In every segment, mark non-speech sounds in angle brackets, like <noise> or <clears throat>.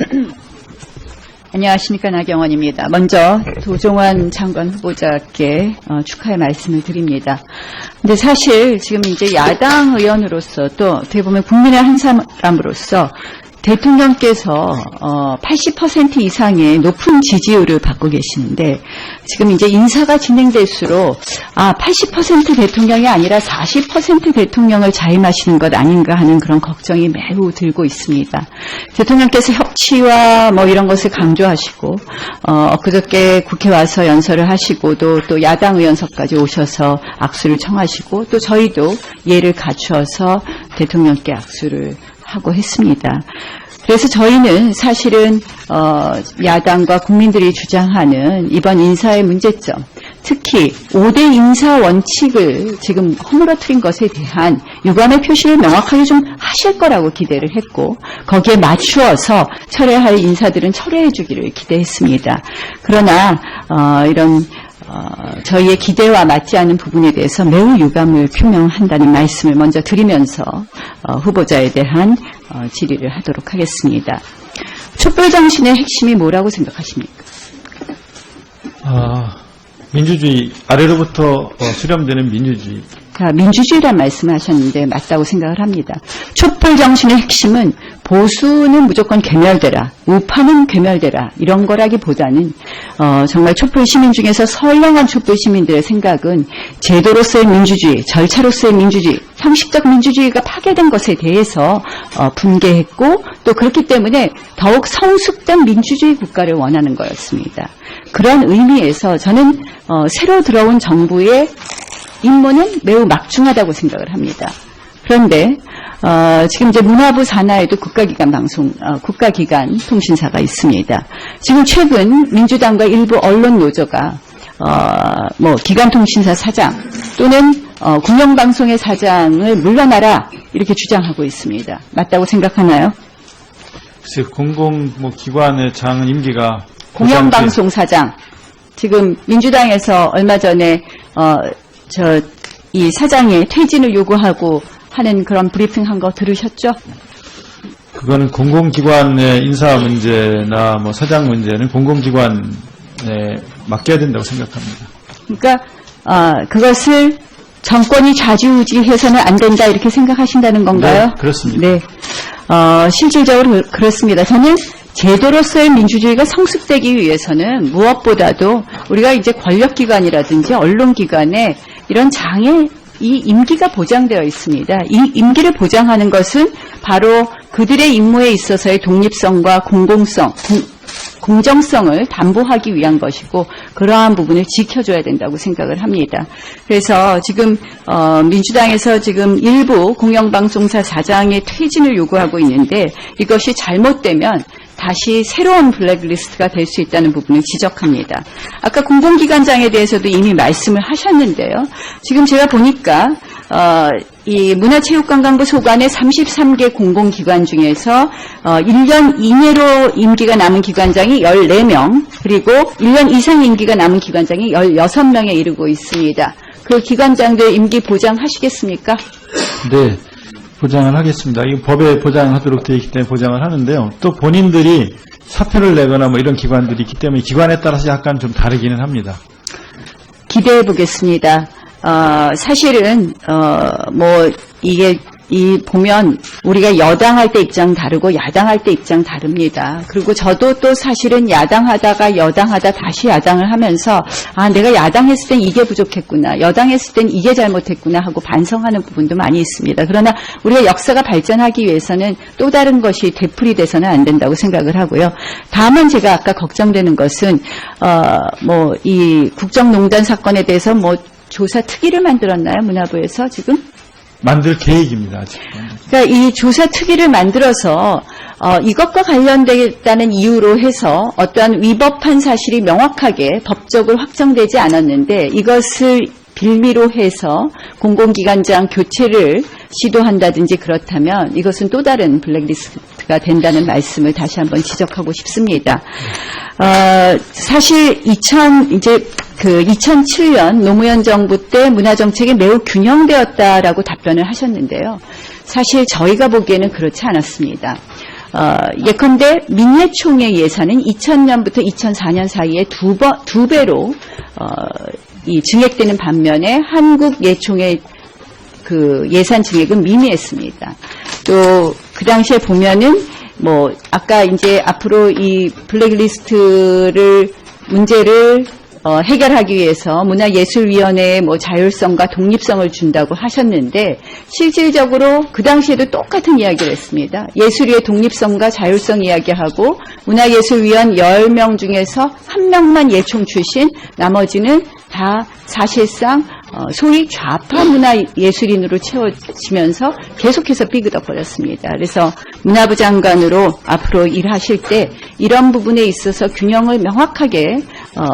<clears throat> 안녕하십니까 나경원입니다. 먼저 도종환 장관 후보자께 어, 축하의 말씀을 드립니다. 근데 사실 지금 이제 야당 의원으로서 또 보면 국민의 한 사람으로서 대통령께서 어, 80% 이상의 높은 지지율을 받고 계시는데 지금 이제 인사가 진행될수록 아 80% 대통령이 아니라 40% 대통령을 자임하시는 것 아닌가 하는 그런 걱정이 매우 들고 있습니다. 대통령께서 협치와 뭐 이런 것을 강조하시고 어, 엊그저께 국회 와서 연설을 하시고도 또 야당 의원석까지 오셔서 악수를 청하시고 또 저희도 예를 갖추어서 대통령께 악수를 하고 했습니다. 그래서 저희는 사실은 어, 야당과 국민들이 주장하는 이번 인사의 문제점, 특히 5대 인사 원칙을 지금 허물어뜨린 것에 대한 유감의 표시를 명확하게 좀 하실 거라고 기대를 했고 거기에 맞추어서 철회할 인사들은 철회해 주기를 기대했습니다. 그러나 어, 이런 어, 저희의 기대와 맞지 않은 부분에 대해서 매우 유감을 표명한다는 말씀을 먼저 드리면서 어, 후보자에 대한 어, 질의를 하도록 하겠습니다. 촛불 정신의 핵심이 뭐라고 생각하십니까? 아, 민주주의 아래로부터 어, 수렴되는 민주주의. 자, 민주주의란 말씀을 하셨는데 맞다고 생각을 합니다. 촛불 정신의 핵심은 보수는 무조건 괴멸되라, 우파는 괴멸되라 이런 거라기보다는 어, 정말 촛불 시민 중에서 선량한 촛불 시민들의 생각은 제도로서의 민주주의, 절차로서의 민주주의, 형식적 민주주의가 파괴된 것에 대해서 어, 분개했고 또 그렇기 때문에 더욱 성숙된 민주주의 국가를 원하는 거였습니다. 그런 의미에서 저는 어, 새로 들어온 정부의 임무는 매우 막중하다고 생각을 합니다. 그런데 어, 지금 이제 문화부 산하에도 국가기관 방송, 어, 국가기관 통신사가 있습니다. 지금 최근 민주당과 일부 언론 노조가 어, 뭐 기관통신사 사장 또는 어, 공영방송의 사장을 물러나라 이렇게 주장하고 있습니다. 맞다고 생각하나요? 글쎄, 공공 뭐 기관의 장 임기가 공영방송 사장 지금 민주당에서 얼마 전에 어, 저 이 사장의 퇴진을 요구하고 하는 그런 브리핑 한 거 들으셨죠? 그거는 공공기관의 인사 문제나 뭐 사장 문제는 공공기관에 맡겨야 된다고 생각합니다. 그러니까 어, 그것을 정권이 좌지우지해서는 안 된다 이렇게 생각하신다는 건가요? 네, 그렇습니다. 네, 어, 실질적으로 그- 그렇습니다. 저는 제도로서의 민주주의가 성숙되기 위해서는 무엇보다도 우리가 이제 권력기관이라든지 언론기관에 이런 장애 이 임기가 보장되어 있습니다. 이 임기를 보장하는 것은 바로 그들의 임무에 있어서의 독립성과 공공성, 공, 정성을 담보하기 위한 것이고 그러한 부분을 지켜줘야 된다고 생각을 합니다. 그래서 지금 어, 민주당에서 지금 일부 공영방송사 사장의 퇴진을 요구하고 있는데 이것이 잘못되면 다시 새로운 블랙리스트가 될 수 있다는 부분을 지적합니다. 아까 공공기관장에 대해서도 이미 말씀을 하셨는데요. 지금 제가 보니까 어, 이 문화체육관광부 소관의 33개 공공기관 중에서 어, 1년 이내로 임기가 남은 기관장이 14명, 그리고 1년 이상 임기가 남은 기관장이 16명에 이르고 있습니다. 그 기관장들 임기 보장하시겠습니까? 네, 보장을 하겠습니다. 이 법에 보장하도록 되어 있기 때문에 보장을 하는데요. 또 본인들이 사표를 내거나 뭐 이런 기관들이 있기 때문에 기관에 따라서 약간 좀 다르기는 합니다. 기대해 보겠습니다. 어, 사실은 어, 뭐 이게 이 보면 우리가 여당할 때 입장 다르고 야당할 때 입장 다릅니다. 그리고 저도 또 사실은 야당하다가 여당하다 다시 야당을 하면서 아 내가 야당했을 땐 이게 부족했구나, 여당했을 땐 이게 잘못했구나 하고 반성하는 부분도 많이 있습니다. 그러나 우리가 역사가 발전하기 위해서는 또 다른 것이 되풀이 돼서는 안 된다고 생각을 하고요. 다만 제가 아까 걱정되는 것은 어, 뭐 이 국정농단 사건에 대해서 뭐 조사 특위를 만들었나요? 문화부에서 지금? 만들 계획입니다, 아직. 그러니까 이 조사 특위를 만들어서 어, 이것과 관련되다는 이유로 해서 어떠한 위법한 사실이 명확하게 법적으로 확정되지 않았는데 이것을 빌미로 해서 공공기관장 교체를 시도한다든지 그렇다면 이것은 또 다른 블랙리스트 가 된다는 말씀을 다시 한번 지적하고 싶습니다. 어, 사실 2000 이제 그 2007년 노무현 정부 때 문화 정책이 매우 균형되었다라고 답변을 하셨는데요. 사실 저희가 보기에는 그렇지 않았습니다. 어, 예컨대 민예총회 예산은 2000년부터 2004년 사이에 두, 번, 두 배로 어, 이 증액되는 반면에 한국 예총회 그 예산 증액은 미미했습니다. 또 그 당시에 보면은 뭐 아까 이제 앞으로 이 블랙리스트를 문제를 어, 해결하기 위해서 문화예술위원회에 뭐 자율성과 독립성을 준다고 하셨는데 실질적으로 그 당시에도 똑같은 이야기를 했습니다. 예술위의 독립성과 자율성 이야기하고 문화예술위원 10명 중에서 한 명만 예총 출신 나머지는 다 사실상 어, 소위 좌파 문화 예술인으로 채워지면서 계속해서 삐그덕거렸습니다. 그래서 문화부 장관으로 앞으로 일하실 때 이런 부분에 있어서 균형을 명확하게 어,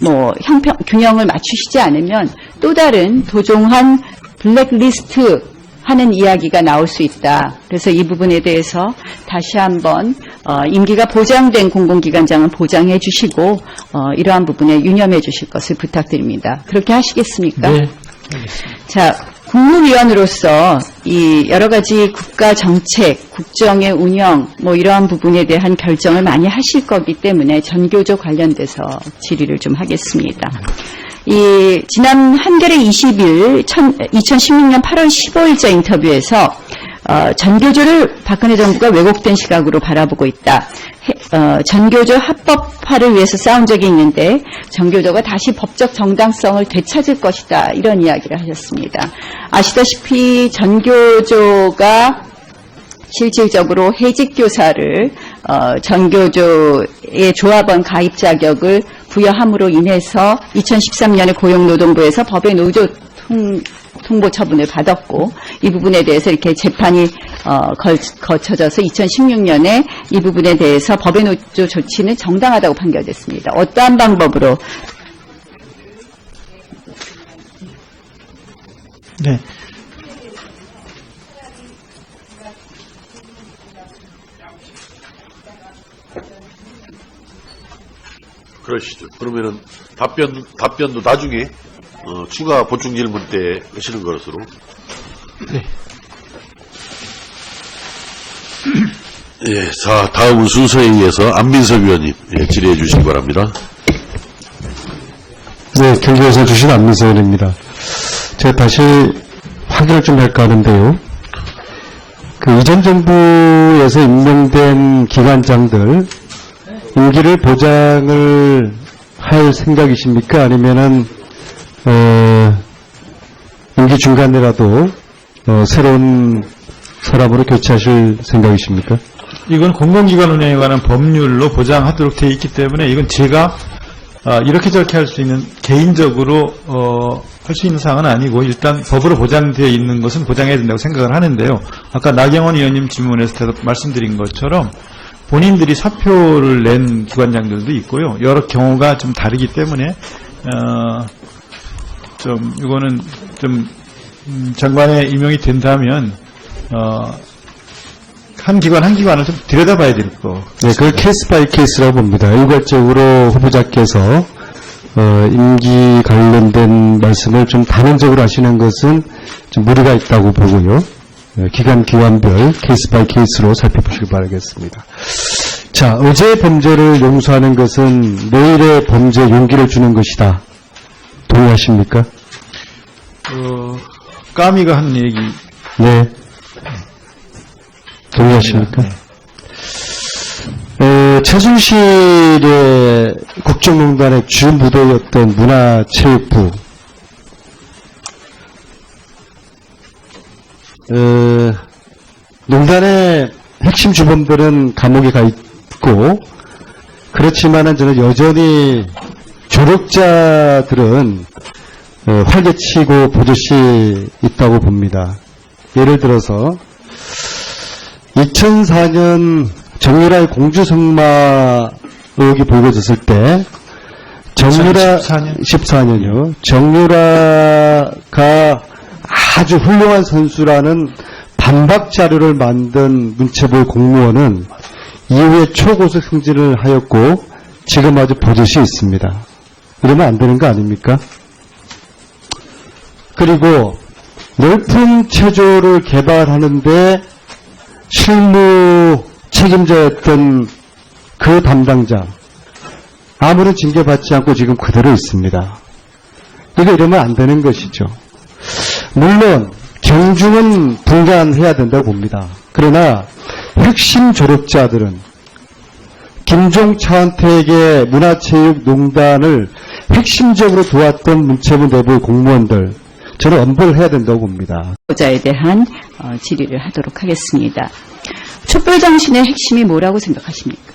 뭐 형평 균형을 맞추시지 않으면 또 다른 도종한 블랙리스트 하는 이야기가 나올 수 있다. 그래서 이 부분에 대해서 다시 한번 어, 임기가 보장된 공공기관장은 보장해 주시고 어, 이러한 부분에 유념해 주실 것을 부탁드립니다. 그렇게 하시겠습니까? 네. 자, 국무위원으로서 이 여러 가지 국가 정책, 국정의 운영, 뭐 이러한 부분에 대한 결정을 많이 하실 거기 때문에 전교조 관련돼서 질의를 좀 하겠습니다. 이 지난 한겨레 20일 2016년 8월 15일자 인터뷰에서 어, 전교조를 박근혜 정부가 왜곡된 시각으로 바라보고 있다. 해- 어, 전교조 합법화를 위해서 싸운 적이 있는데 전교조가 다시 법적 정당성을 되찾을 것이다. 이런 이야기를 하셨습니다. 아시다시피 전교조가 실질적으로 해직 교사를 어, 전교조의 조합원 가입 자격을 부여함으로 인해서 2013년에 고용노동부에서 법의 노조 통, 통보 처분을 받았고 이 부분에 대해서 이렇게 재판이 어, 걸, 거쳐져서 2016년에 이 부분에 대해서 법의 노조 조치는 정당하다고 판결됐습니다. 어떠한 방법으로 네. 그러시죠. 그러면은 답변 답변도 나중에 어, 추가 보충 질문 때 하시는 것으로. 네. <clears throat> 예, 자 다음은 순서에 의해서 안민석 위원님 예, 질의해 주시기 바랍니다. 네, 경기에서 주신 안민서입니다. 제가 다시 확인을 좀 할까 하는데요. 그 이전 정부에서 임명된 기관장들 임기를 보장을 할 생각이십니까? 아니면은 어, 임기 중간에라도 어, 새로운 사람으로 교체하실 생각이십니까? 이건 공공기관 운영에 관한 법률로 보장하도록 되어 있기 때문에 이건 제가 아, 이렇게 저렇게 할 수 있는 개인적으로 어, 할 수 있는 사항은 아니고 일단 법으로 보장되어 있는 것은 보장해야 된다고 생각을 하는데요. 아까 나경원 의원님 질문에서 대답 말씀드린 것처럼 본인들이 사표를 낸 기관장들도 있고요. 여러 경우가 좀 다르기 때문에 어, 좀 이거는 좀 음, 장관에 임명이 된다면 어, 한 기관 한 기관을 좀 들여다봐야 될 거. 네, 그걸 케이스 바이 케이스라고 봅니다. 일괄적으로 후보자께서 어, 임기 관련된 말씀을 좀 단언적으로 하시는 것은 좀 무리가 있다고 보고요. 네, 기관 기관별 케이스 바이 케이스로 살펴보시기 바라겠습니다. 자, 어제의 범죄를 용서하는 것은 내일의 범죄 용기를 주는 것이다. 동의하십니까? 어, 까미가 한 얘기. 네. 동의하십니까? 에, 최순실의 국정농단의 주무도였던 문화체육부, 에, 농단의 핵심 주범들은 감옥에 가 있고, 그렇지만은 저는 여전히 조력자들은 어, 활개치고 보듯이 있다고 봅니다. 예를 들어서 2004년 정유라의 공주성마 의혹이 불거졌을 때 정유라 2014년? 14년이요. 정유라가 아주 훌륭한 선수라는 반박 자료를 만든 문체부 공무원은 이후에 초고속 승진을 하였고 지금 아주 버젓이 있습니다. 이러면 안 되는 거 아닙니까? 그리고 넓은 체조를 개발하는데 실무 책임자였던 그 담당자 아무런 징계받지 않고 지금 그대로 있습니다. 이거 이러면 안 되는 것이죠. 물론 경중은 분간해야 된다고 봅니다. 그러나 핵심 졸업자들은 김종 차은택의 문화체육농단을 핵심적으로 도왔던 문체부 내부 공무원들 저는 엄벌을 해야 된다고 봅니다. 자에 대한 어, 질의를 하도록 하겠습니다. 촛불 정신의 핵심이 뭐라고 생각하십니까?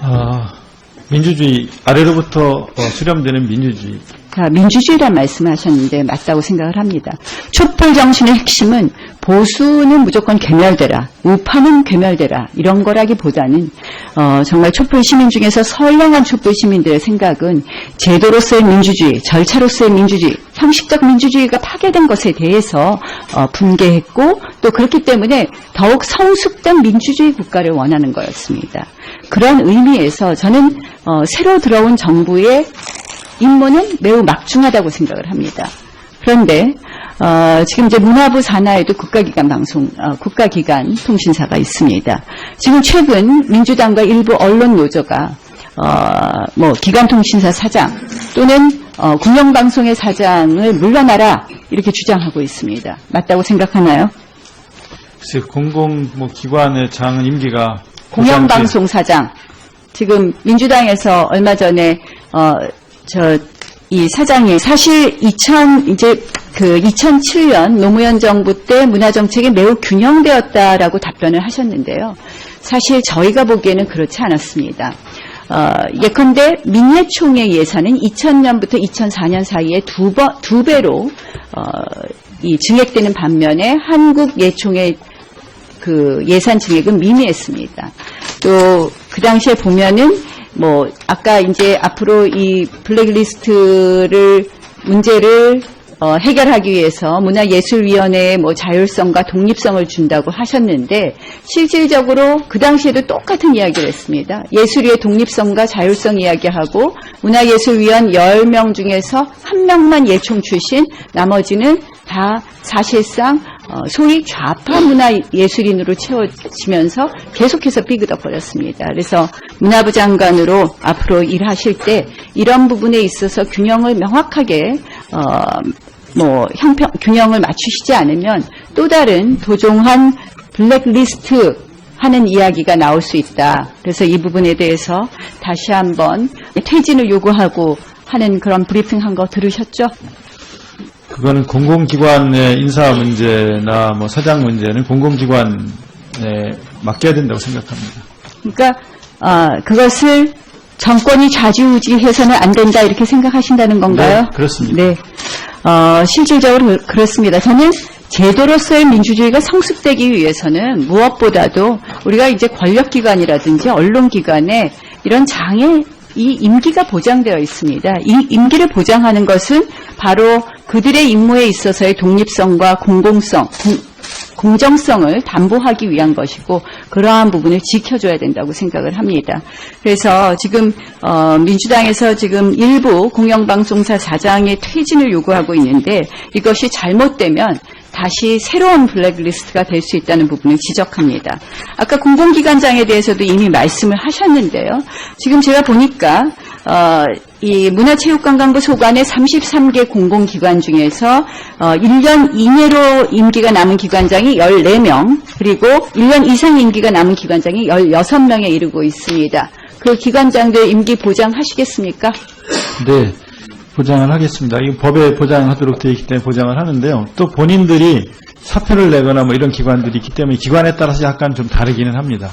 아, 민주주의 아래로부터 어, 수렴되는 민주주의 자, 민주주의란 말씀을 하셨는데 맞다고 생각을 합니다. 촛불 정신의 핵심은 보수는 무조건 괴멸되라, 우파는 괴멸되라 이런 거라기보다는 어, 정말 촛불 시민 중에서 선량한 촛불 시민들의 생각은 제도로서의 민주주의, 절차로서의 민주주의, 형식적 민주주의가 파괴된 것에 대해서 어, 분개했고 또 그렇기 때문에 더욱 성숙된 민주주의 국가를 원하는 거였습니다. 그런 의미에서 저는 어, 새로 들어온 정부의 임무는 매우 막중하다고 생각을 합니다. 그런데 어, 지금 이제 문화부 산하에도 국가기관 방송, 어, 국가기관 통신사가 있습니다. 지금 최근 민주당과 일부 언론 노조가 어, 뭐 기관 통신사 사장 또는 어, 공영방송의 사장을 물러나라 이렇게 주장하고 있습니다. 맞다고 생각하나요? 글쎄 공공 뭐 기관의 장은 임기가 공영방송 사장. 지금 민주당에서 얼마 전에 어 저 이 사장이 사실 2000 이제 그 2007년 노무현 정부 때 문화 정책이 매우 균형되었다라고 답변을 하셨는데요. 사실 저희가 보기에는 그렇지 않았습니다. 어, 예컨대 민예총회 예산은 2000년부터 2004년 사이에 두, 번, 두 배로 어, 이 증액되는 반면에 한국 예총회 그 예산 증액은 미미했습니다. 또 그 당시에 보면은 뭐 아까 이제 앞으로 이 블랙리스트를 문제를 어, 해결하기 위해서 문화예술위원회에 뭐 자율성과 독립성을 준다고 하셨는데 실질적으로 그 당시에도 똑같은 이야기를 했습니다. 예술위의 독립성과 자율성 이야기하고 문화예술위원 10명 중에서 한 명만 예총 출신 나머지는 다 사실상 어, 소위 좌파 문화 예술인으로 채워지면서 계속해서 삐그덕거렸습니다. 그래서 문화부 장관으로 앞으로 일하실 때 이런 부분에 있어서 균형을 명확하게 어, 뭐 형평 균형을 맞추시지 않으면 또 다른 도종한 블랙리스트 하는 이야기가 나올 수 있다. 그래서 이 부분에 대해서 다시 한번 퇴진을 요구하고 하는 그런 브리핑 한 거 들으셨죠? 그거는 공공기관의 인사 문제나 뭐 사장 문제는 공공기관에 맡겨야 된다고 생각합니다. 그러니까 아, 그것을 정권이 좌지우지해서는 안 된다 이렇게 생각하신다는 건가요? 네, 그렇습니다. 네, 어, 실질적으로 그- 그렇습니다. 저는 제도로서의 민주주의가 성숙되기 위해서는 무엇보다도 우리가 이제 권력기관이라든지 언론기관에 이런 장애 이 임기가 보장되어 있습니다. 이 임기를 보장하는 것은 바로 그들의 임무에 있어서의 독립성과 공공성, 공, 정성을 담보하기 위한 것이고 그러한 부분을 지켜줘야 된다고 생각을 합니다. 그래서 지금 어, 민주당에서 지금 일부 공영방송사 사장의 퇴진을 요구하고 있는데 이것이 잘못되면 다시 새로운 블랙리스트가 될 수 있다는 부분을 지적합니다. 아까 공공기관장에 대해서도 이미 말씀을 하셨는데요. 지금 제가 보니까 어, 이 문화체육관광부 소관의 33개 공공기관 중에서 어, 1년 이내로 임기가 남은 기관장이 14명 그리고 1년 이상 임기가 남은 기관장이 16명에 이르고 있습니다. 그 기관장들 임기 보장하시겠습니까? 네, 보장을 하겠습니다. 이 법에 보장하도록 되어 있기 때문에 보장을 하는데요. 또 본인들이 사표를 내거나 뭐 이런 기관들이 있기 때문에 기관에 따라서 약간 좀 다르기는 합니다.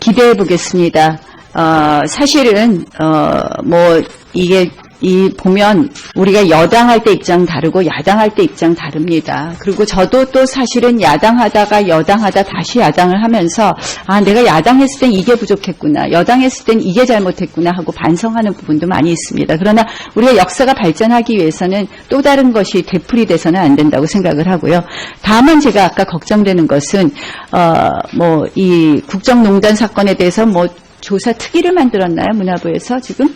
기대해 보겠습니다. 어, 사실은 어, 뭐 이게 이 보면 우리가 여당할 때 입장 다르고 야당할 때 입장 다릅니다. 그리고 저도 또 사실은 야당하다가 여당하다 다시 야당을 하면서 아 내가 야당했을 땐 이게 부족했구나, 여당했을 땐 이게 잘못했구나 하고 반성하는 부분도 많이 있습니다. 그러나 우리가 역사가 발전하기 위해서는 또 다른 것이 되풀이돼서는 안 된다고 생각을 하고요. 다만 제가 아까 걱정되는 것은 어, 뭐 이 국정농단 사건에 대해서 뭐 조사 특위를 만들었나요 문화부에서 지금?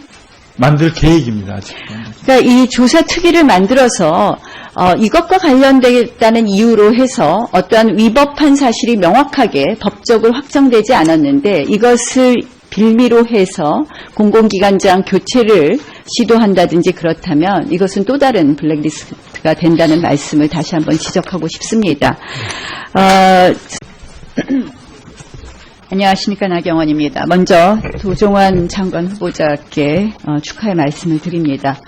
만들 계획입니다, 아직. 그러니까 이 조사 특위를 만들어서 어, 이것과 관련되다는 이유로 해서 어떠한 위법한 사실이 명확하게 법적으로 확정되지 않았는데 이것을 빌미로 해서 공공기관장 교체를 시도한다든지 그렇다면 이것은 또 다른 블랙리스트가 된다는 말씀을 다시 한번 지적하고 싶습니다. 어, 안녕하십니까 나경원입니다. 먼저 도종환 장관 후보자께 어, 축하의 말씀을 드립니다.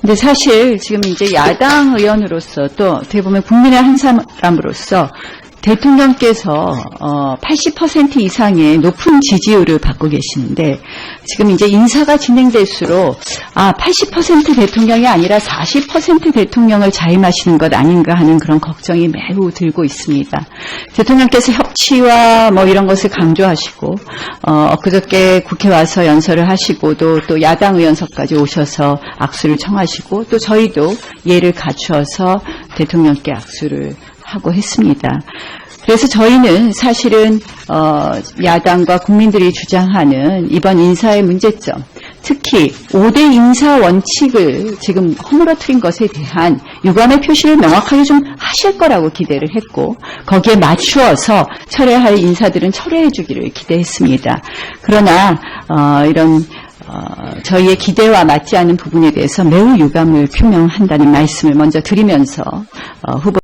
근데 사실 지금 이제 야당 의원으로서 또 보면 국민의 한 사람으로서 대통령께서 어, 80% 이상의 높은 지지율을 받고 계시는데 지금 이제 인사가 진행될수록 아 80% 대통령이 아니라 40% 대통령을 자임하시는 것 아닌가 하는 그런 걱정이 매우 들고 있습니다. 대통령께서 협치와 뭐 이런 것을 강조하시고 어, 엊그저께 국회 와서 연설을 하시고도 또 야당 의원석까지 오셔서 악수를 청하시고 또 저희도 예를 갖추어서 대통령께 악수를 하고 했습니다. 그래서 저희는 사실은 어, 야당과 국민들이 주장하는 이번 인사의 문제점, 특히 5대 인사 원칙을 지금 허물어뜨린 것에 대한 유감의 표시를 명확하게 좀 하실 거라고 기대를 했고 거기에 맞추어서 철회할 인사들은 철회해 주기를 기대했습니다. 그러나 어, 이런 어, 저희의 기대와 맞지 않은 부분에 대해서 매우 유감을 표명한다는 말씀을 먼저 드리면서 어, 후보